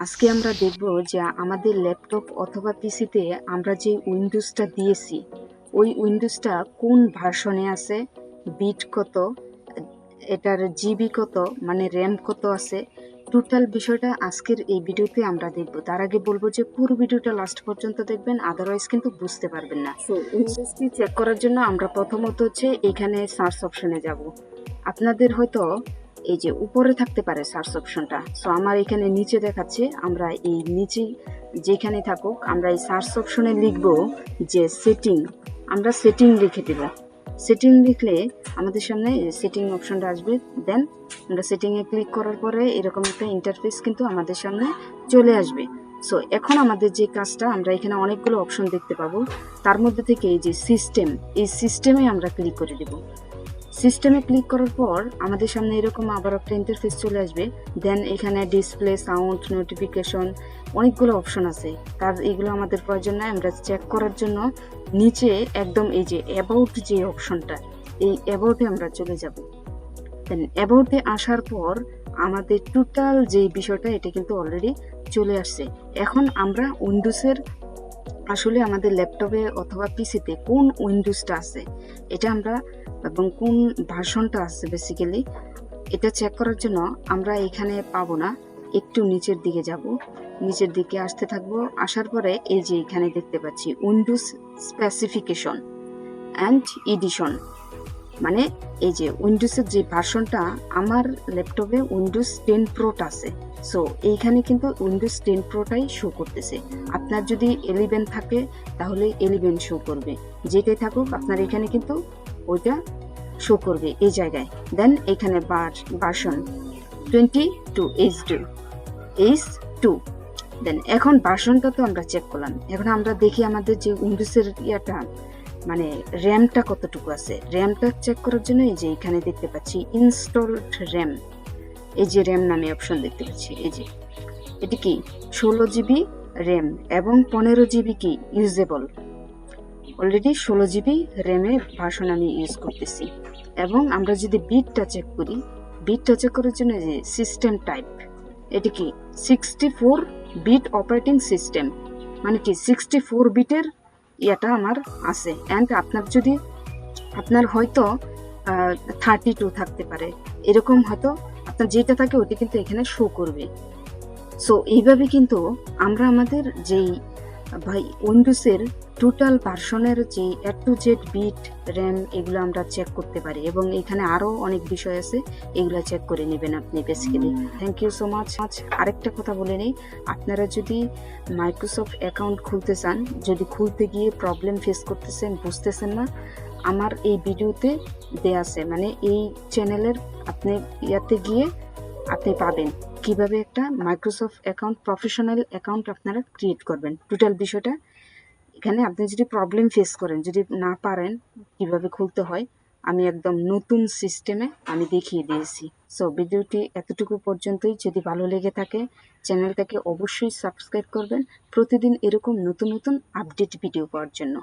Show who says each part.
Speaker 1: আজকে আমরা দেখব যে আমাদের ল্যাপটপ অথবা পিসিতে আমরা যে উইন্ডোজটা দিয়েছি ওই উইন্ডোজটা কোন ভার্সনে আছে বিট কত এটার জিবি কত মানে র্যাম কত আছে টোটাল বিষয়টা আজকের এই ভিডিওতে আমরা দেখব। তার আগে বলব যে পুরো ভিডিওটা লাস্ট পর্যন্ত দেখবেন আদারওয়াইজ কিন্তু বুঝতে পারবেন না। সো উইন্ডোজটি চেক করার জন্য আমরা প্রথমত হচ্ছে এখানে সার্চ অপশনে যাব। আপনাদের হয়তো এই যে উপরে থাকতে পারে সার্চ অপশনটা। সো আমার এখানে নিচে দেখাচ্ছে, আমরা এই নিচে যেখানে থাকুক, আমরা এই সার্চ অপশনে লিখব যে সেটিং। আমরা সেটিং লিখে দেব। সেটিং লিখলে আমাদের সামনে সেটিং অপশনটা আসবে। দেন আমরা সেটিংয়ে ক্লিক করার পরে এরকম একটা ইন্টারফেস কিন্তু আমাদের সামনে চলে আসবে। সো এখন আমাদের যে কাজটা, আমরা এখানে অনেকগুলো অপশন দেখতে পাবো। তার মধ্যে থেকে এই যে সিস্টেম এই সিস্টেমে আমরা ক্লিক করে দেব। সিস্টেমে ক্লিক করার পর আমাদের সামনে এরকম আবার একটা ইন্টারফেস চলে আসবে। দেন এখানে ডিসপ্লে সাউন্ড নোটিফিকেশন অনেকগুলো অপশন আছে। তার এগুলো আমাদের প্রয়োজন নাই আমরা চেক করার জন্য নিচে একদম এই যে অ্যাবাউট যে অপশনটা এই অ্যাবাউটে আমরা চলে যাব। দেন অ্যাবাউটে আসার পর আমাদের টোটাল যে বিষয়টা, এটা কিন্তু অলরেডি চলে আসছে। এখন আমরা উইন্ডোজের আসলে আমাদের ল্যাপটপে অথবা পিসিতে কোন উইন্ডোজটা আছে, এটা আমরা এবং কোন ভার্সনটা আছে বেসিক্যালি এটা চেক করার জন্য আমরা এখানে পাবো না, একটু নিচের দিকে যাব। নিচের দিকে আসতে থাকব, আসার পরে এই যে এখানে দেখতে পাচ্ছি উইন্ডোজ স্পেসিফিকেশন অ্যান্ড এডিশন মানে এই যে উইন্ডোজের যে ভার্সনটা আমার ল্যাপটপে উইন্ডোজ টেন প্রোটা আছে। সো এইখানে কিন্তু উইন্ডোজ টেন প্রোটাই শো করতেছে। আপনার যদি এলিভেন থাকে, তাহলে এলিভেন শো করবে। যেটাই থাকুক, আপনার এখানে কিন্তু ওইটা শো করবে এই জায়গায়। দেন এখানে বার version twenty two H two H two then এখন ভার্সনটা তো আমরা চেক করলাম। এখন আমরা দেখি আমাদের যে উইন্ডোজের ইয়াটা মানে র্যামটা কতটুকু আছে? র্যামটা চেক করার জন্য এই যে এখানে দেখতে পাচ্ছি ইনস্টলড র্যাম এই যে র্যাম নামে অপশন দেখতে পাচ্ছি, এই যে। এটি কি? ষোলো জিবি র্যাম এবং পনেরো জিবি কি? ইউজেবল অলরেডি ষোলো জিবি র্যামে ভার্সন আমি ইউজ করতেছি। এবং আমরা যদি বিটটা চেক করি বিটটা চেক করার জন্য যে সিস্টেম টাইপ এটি কি? Sixty four bit operating system মানে কি? সিক্সটি ফোর বিটের ইয়েটা আমার আছে। অ্যান্ড আপনার যদি, আপনার হয়তো থার্টি টু থাকতে পারে। এরকম হয়তো আপনার যেটা থাকে ওটি কিন্তু এখানে শো করবে। সো এইভাবে কিন্তু আমরা আমাদের যেই ভাই উইন্ডোজের টোটাল ভার্সনের যে A to Z bit RAM এগুলো আমরা চেক করতে পারি এবং এখানে আরও অনেক বিষয় আছে, এগুলো চেক করে নেবেন আপনি basically thank you so much আরেকটা কথা বলে নেই, আপনারা যদি মাইক্রোসফট অ্যাকাউন্ট খুলতে চান, যদি খুলতে গিয়ে প্রবলেম ফেস করতেছেন, বুঝতেছেন না, আমার এই ভিডিওতে দেয়া আছে মানে এই চ্যানেলের আপনি ইয়াতে গিয়ে আপনি পাবেন। কীভাবে একটা মাইক্রোসফট অ্যাকাউন্ট প্রফেশনাল অ্যাকাউন্ট আপনারা ক্রিয়েট করবেন। টোটাল বিষয়টা, এখানে আপনি যদি প্রবলেম ফেস করেন, যদি না পারেন কীভাবে খুলতে হয়, আমি একদম নতুন সিস্টেমে আমি দেখিয়ে দিয়েছি। সো ভিডিওটি এতটুকু পর্যন্তই। যদি ভালো লেগে থাকে, চ্যানেলটাকে অবশ্যই সাবস্ক্রাইব করবেন। প্রতিদিন এরকম নতুন নতুন আপডেট ভিডিও পাওয়ার জন্য।